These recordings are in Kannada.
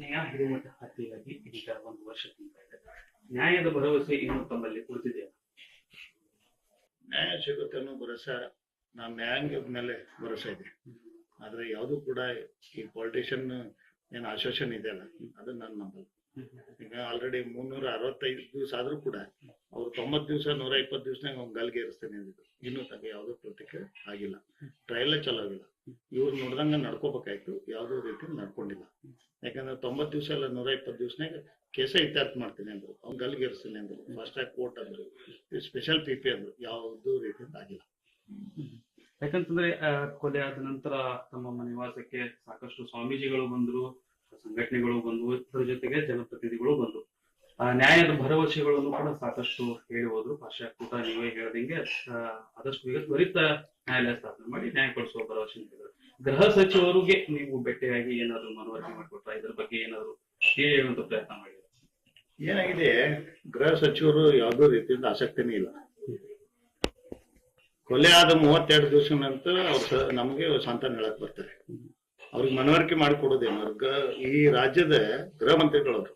ನ್ಯಾಯ ಹಿಡಿಮಠ ಹತ್ಯೆಯಾಗಿ ಇದೀಗ ಒಂದು ವರ್ಷ ಇದೆ ನ್ಯಾಯದ ಭರವಸೆ ಇನ್ನು ತಮ್ಮಲ್ಲಿ ಕುಳಿತಿದೆ ನ್ಯಾಯ ಸಿಗುತ್ತೆ ಅನ್ನೋ ಭರವಸೆ ನಾನು ನ್ಯಾಯಾಂಗದ ಮೇಲೆ ಭರವಸೆ ಇದೆ. ಆದ್ರೆ ಯಾವುದು ಕೂಡ ಈ ಪೊಲಿಟಿಷಿಯನ್ ಏನ್ ಇದೆ ಇದೆಯಲ್ಲ ಅದನ್ನ ನಾನು ನಂಬಲ್ಲ. ಈಗ ಆಲ್ರೆಡಿ ಮುನ್ನೂರ ಅರವತ್ತೈದು ದಿವಸ ಆದ್ರೂ ಕೂಡ ಅವ್ರು ತೊಂಬತ್ ದಿವಸ ನೂರ ಇಪ್ಪತ್ತು ದಿವಸನಾಗ ಅವ್ನು ಗಲ್ಗೆ ಇರಿಸ್ತೇನೆ ಅಂದಿದ್ರು ಇನ್ನೂ ತಗ ಯಾವುದೋ ಪ್ರತಿಕ್ರಿಯೆ ಆಗಿಲ್ಲ. ಟ್ರಯಲ್ ಚಲೋ ಆಗಿಲ್ಲ. ಇವ್ರು ನೋಡ್ದಂಗ ನಡ್ಕೋಬೇಕಾಯ್ತು ಯಾವುದೋ ರೀತಿ ನಡ್ಕೊಂಡಿಲ್ಲ. ಯಾಕಂದ್ರೆ ತೊಂಬತ್ ದಿವಸ ಎಲ್ಲ ನೂರ ಇಪ್ಪತ್ತು ದಿವಸನಾಗ ಕೇಸ ಇತ್ಯರ್ಥ ಮಾಡ್ತೀನಿ ಅಂದ್ರು. ಅವ್ನು ಗಲ್ಗೆರ್ಸಿಲ್ಲ ಅಂದ್ರು. ಫಸ್ಟ್ ಟ್ರ್ಯಾಕ್ ಕೋರ್ಟ್ ಅಂದ್ರು. ಸ್ಪೆಷಲ್ ಪಿ ಪಿ ಅಂದ್ರು. ಯಾವುದು ರೀತಿಯಿಂದ ಆಗಿಲ್ಲ. ಯಾಕಂತಂದ್ರೆ ಕೊಲೆ ಆದ ನಂತರ ತಮ್ಮ ನಿವಾಸಕ್ಕೆ ಸಾಕಷ್ಟು ಸ್ವಾಮೀಜಿಗಳು ಬಂದ್ರು ಸಂಘಟನೆಗಳು ಬಂದ್ವು ಇದ್ರ ಜೊತೆಗೆ ಜನಪ್ರತಿನಿಧಿಗಳು ಬಂದ್ರು. ಆ, ನ್ಯಾಯದ ಭರವಸೆಗಳನ್ನು ಕೂಡ ಸಾಕಷ್ಟು ಹೇಳಿ ಹೋದ್ರು ಕೂಟ ನೀವೇ ಹೇಳ್ದಂಗೆ ಆದಷ್ಟು ತ್ವರಿತ ನ್ಯಾಯಾಲಯ ಸ್ಥಾಪನೆ ಮಾಡಿ ನ್ಯಾಯ ಕೊಡಿಸುವ ಭರವಸೆ ನೀಡಿದ್ರು ಗೃಹ ಸಚಿವರಿಗೆ ನೀವು ಭೇಟಿಯಾಗಿ ಏನಾದ್ರು ಮನವರಿಕೆ ಮಾಡಿಕೊಟ್ರ? ಇದ್ರ ಬಗ್ಗೆ ಏನಾದ್ರು ಹೇಳುವಂತ ಪ್ರಯತ್ನ ಮಾಡಿದ್ರು ಏನಾಗಿದೆ, ಗೃಹ ಸಚಿವರು ಯಾವುದೋ ರೀತಿಯಿಂದ ಆಸಕ್ತಿನೇ ಇಲ್ಲ. ಕೊಲೆ ಆದ ಮೂವತ್ತೆರಡು ದಿವಸ ನಂತರ ಅವ್ರು ನಮಗೆ ಸಂತಾನ ಹೇಳಕ್ ಬರ್ತಾರೆ. ಅವ್ರಿಗೆ ಮನವರಿಕೆ ಮಾಡಿಕೊಡೋದೇನು? ಅವ್ರ್ ಈ ರಾಜ್ಯದ ಗೃಹ ಮಂತ್ರಿಗಳವರು.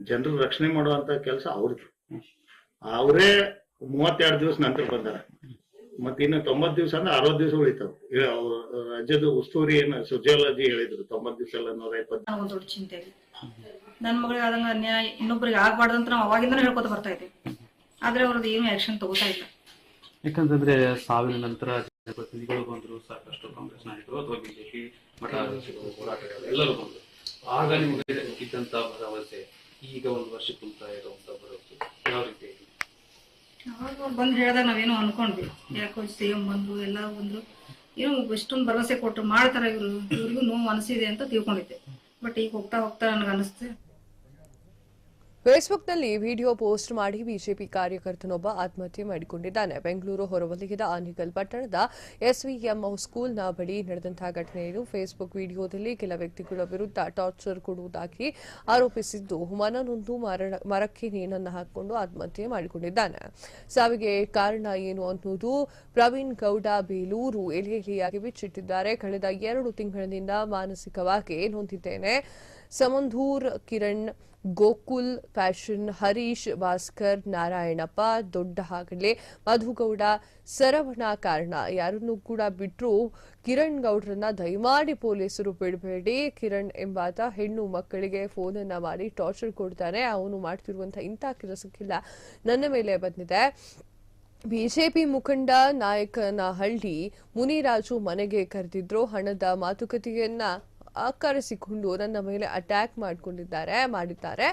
ಜನರ ರಕ್ಷಣೆ ಮಾಡುವಂತ ಕೆಲಸ ಅವ್ರದ್ದು. ಅವರೇ ಮೂವತ್ತೆರಡು ದಿವಸ ನಂತರ ಬಂದಾರ. ಮತ್ತೆ ಇನ್ನು ತೊಂಬತ್ ದಿವಸ ಅಂದ್ರೆ ಅರವತ್ ದಿವಸ ಉಳಿತಾವ. ರಾಜ್ಯದ ಉಸ್ತುವಾರಿ ಏನ ಸೋಜಿಯಾಲಜಿ ಹೇಳಿದ್ರು ತೊಂಬತ್ ದಿವಸ ಎಲ್ಲ ನೂರ ಇಪ್ಪತ್ತು ಒಂದು ದೊಡ್ಡ ಚಿಂತೆ ಇದೆ ನನ್ನ ಮಗಳಿಗೆ ಆದಂಗ ಅನ್ಯಾಯ ಇನ್ನೊಬ್ಬರಿಗೆ ಆಗ್ಬಾರ್ದು ಅಂತ ನಾವು ಅವಾಗಿಂದ ಹೇಳ್ಕೊತ ಬರ್ತಾ ಇದ್ದೀವಿ ಆದ್ರೆ ಅವ್ರದ್ದು ಏನು ಆಕ್ಷನ್ ತಗೋತಾ ಇಲ್ಲ. ಯಾಕಂತಂದ್ರೆ ಸಾವಿನ ನಂತರ ಜನಪ್ರತಿನಿಧಿಗಳು ಬಂದ್ರು ಸಾಕಷ್ಟು ಕಾಂಗ್ರೆಸ್ ನಾಯಕರು ಅಥವಾ ಬಿಜೆಪಿ ಮಠಾಧೀಶರು ಹೋರಾಟಗಾರರು ಎಲ್ಲರೂ ಬಂದ್ರು. ಆಗ ನಿಮಗೆ ಇದ್ದಂತ ಭರವಸೆ ಈಗ ಒಂದು ವರ್ಷ ಕುಂತ ಇರುವಂತ ಭರವಸೆ ಯಾವ ರೀತಿ ಬಂದು ಹೇಳಿದಾಗ ನಾವೇನೋ ಅನ್ಕೊಂಡ್ವಿ. ಯಾಕೋ ಸಿಎಂ ಬಂದ್ರು ಎಲ್ಲ ಬಂದ್ರು. ಏನೋ ಇಷ್ಟೊಂದು ಭರವಸೆ ಕೊಟ್ಟು ಮಾಡ್ತಾರ ಇವ್ರು. ಇವ್ರಿಗೂ ನೋವು ಅನಿಸಿದೆ ಅಂತ ತಿಳ್ಕೊಂಡಿದ್ದೆ. ಬಟ್ ಈಗ ಹೋಗ್ತಾ ಹೋಗ್ತಾ ನನಗೆ ಅನಿಸ್ತೆ. ಫೇಸ್ಬುಕ್ನಲ್ಲಿ ವಿಡಿಯೋ ಪೋಸ್ಟ್ ಮಾಡಿ ಬಿಜೆಪಿ ಕಾರ್ಯಕರ್ತನೊಬ್ಬ ಆತ್ಮಹತ್ಯೆ ಮಾಡಿಕೊಂಡಿದ್ದಾನೆ. ಬೆಂಗಳೂರು ಹೊರವಲಯದ ಆನಿಗಲ್ ಪಟ್ಟಣದ ಎಸ್ವಿಎಂ ಸ್ಕೂಲ್ನ ಬಳಿ ನಡೆದಂತಹ ಘಟನೆಯನ್ನು ಫೇಸ್ಬುಕ್ ವಿಡಿಯೋದಲ್ಲಿ ಕೆಲ ವ್ಯಕ್ತಿಗಳ ವಿರುದ್ಧ ಟಾರ್ಚರ್ ಕೊಡುವುದಾಗಿ ಆರೋಪಿಸಿದ್ದು ಮನನೊಂದು ಮರಕ್ಕೆ ನೀನನ್ನು ಹಾಕಿಕೊಂಡು ಆತ್ಮಹತ್ಯೆ ಮಾಡಿಕೊಂಡಿದ್ದಾನೆ. ಸಾವಿಗೆ ಕಾರಣ ಏನು ಅನ್ನುವುದು ಪ್ರವೀಣ್ ಗೌಡ ಬೇಲೂರು ಎಲೆ ಎಲೆಯಾಗಿ ಬಿಚ್ಚಿಟ್ಟಿದ್ದಾರೆ. ಕಳೆದ ಎರಡು ತಿಂಗಳಿನಿಂದ ಮಾನಸಿಕವಾಗಿ ನೊಂದಿದ್ದೇನೆ. ಸಮಂಧೂರ್, ಕಿರಣ್, ಗೋಕುಲ್, ಫ್ಯಾಷನ್, ಹರೀಶ್, ಭಾಸ್ಕರ್, ನಾರಾಯಣಪ್ಪ, ದೊಡ್ಡ ಹಾಗಲೆ, ಮಧುಗೌಡ, ಸರವಣ ಕಾರಣ. ಯಾರನ್ನು ಕೂಡ ಬಿಟ್ಟರು ಕಿರಣ್ ಗೌಡ್ರನ್ನ ದಯಮಾಡಿ ಪೊಲೀಸರು ಬಿಡಬೇಡಿ. ಕಿರಣ್ ಎಂಬಾತ ಹೆಣ್ಣು ಮಕ್ಕಳಿಗೆ ಫೋನನ್ನ ಮಾಡಿ ಟಾರ್ಚರ್ ಕೊಡ್ತಾನೆ ಅವನು ಮಾಡ್ತಿರುವಂತಹ ಇಂಥ ಕೆಲಸಕ್ಕೆಲ್ಲ ನನ್ನ ಮೇಲೆ ಬಂದಿದೆ. ಬಿಜೆಪಿ ಮುಖಂಡ ನಾಯಕನಹಳ್ಳಿ ಮುನಿರಾಜು ಮನೆಗೆ ಕರೆದಿದ್ರು. ಹಣದ ಮಾತುಕತೆಯನ್ನ ಕರೆಸಿಕೊಂಡು ನನ್ನ ಮೇಲೆ ಅಟ್ಯಾಕ್ ಮಾಡಿಕೊಂಡಿದ್ದಾರೆ ಮಾಡಿದ್ದಾರೆ.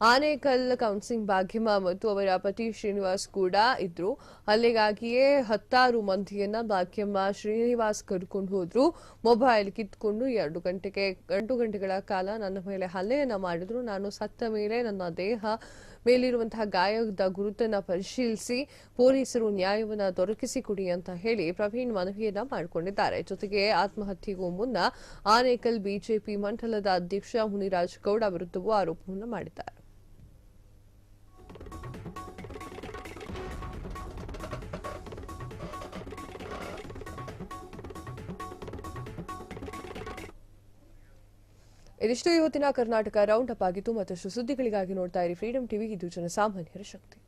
ಆನೇಕಲ್ ಕೌನ್ಸಿಲಿಂಗ್ ಭಾಗ್ಯಮ್ಮ ಮತ್ತು ಅವರ ಪತಿ ಶ್ರೀನಿವಾಸ್ ಕೂಡ ಇದ್ರು. ಅಲ್ಲಿಗಾಗಿಯೇ ಹತ್ತಾರು ಮಂದಿಯನ್ನ ಭಾಗ್ಯಮ್ಮ ಶ್ರೀನಿವಾಸ್ ಕರ್ಕೊಂಡು ಹೋದ್ರು. ಮೊಬೈಲ್ ಕಿತ್ಕೊಂಡು ಎರಡು ಗಂಟೆಗೆ ಎಂಟು ಗಂಟೆಗಳ ಕಾಲ ನನ್ನ ಮೇಲೆ ಹಲ್ಲೆಯನ್ನ ಮಾಡಿದ್ರು. ನಾನು ಸತ್ತ ಮೇಲೆ ನನ್ನ ದೇಹ ಮೇಲಿರುವಂತಹ ಗಾಯದ ಗುರುತನ್ನ ಪರಿಶೀಲಿಸಿ ಪೊಲೀಸರು ನ್ಯಾಯವನ್ನ ದೊರಕಿಸಿಕೊಡಿ ಅಂತ ಹೇಳಿ ಪ್ರವೀಣ್ ಮನವಿಯನ್ನ ಮಾಡಿಕೊಂಡಿದ್ದಾರೆ. ಜೊತೆಗೆ ಆತ್ಮಹತ್ಯೆಗೂ ಮುನ್ನ ಆನೇಕಲ್ ಬಿಜೆಪಿ ಮಂಡಲದ ಅಧ್ಯಕ್ಷ ಮುನಿರಾಜ್ ಗೌಡ ವಿರುದ್ಧವೂ ಆರೋಪವನ್ನು ಮಾಡಿದ್ದಾರೆ. ಇದಿಷ್ಟು ಇವತ್ತಿನ ಕರ್ನಾಟಕ ರೌಂಡ್ ಅಪ್ ಆಗಿತ್ತು ಮತ್ತಷ್ಟು ಸುದ್ದಿಗಳಿಗಾಗಿ ನೋಡ್ತಾ ಇರಿ ಫ್ರೀಡಂ ಟಿವಿ ಇದು ಜನಸಾಮಾನ್ಯರ ಶಕ್ತಿ.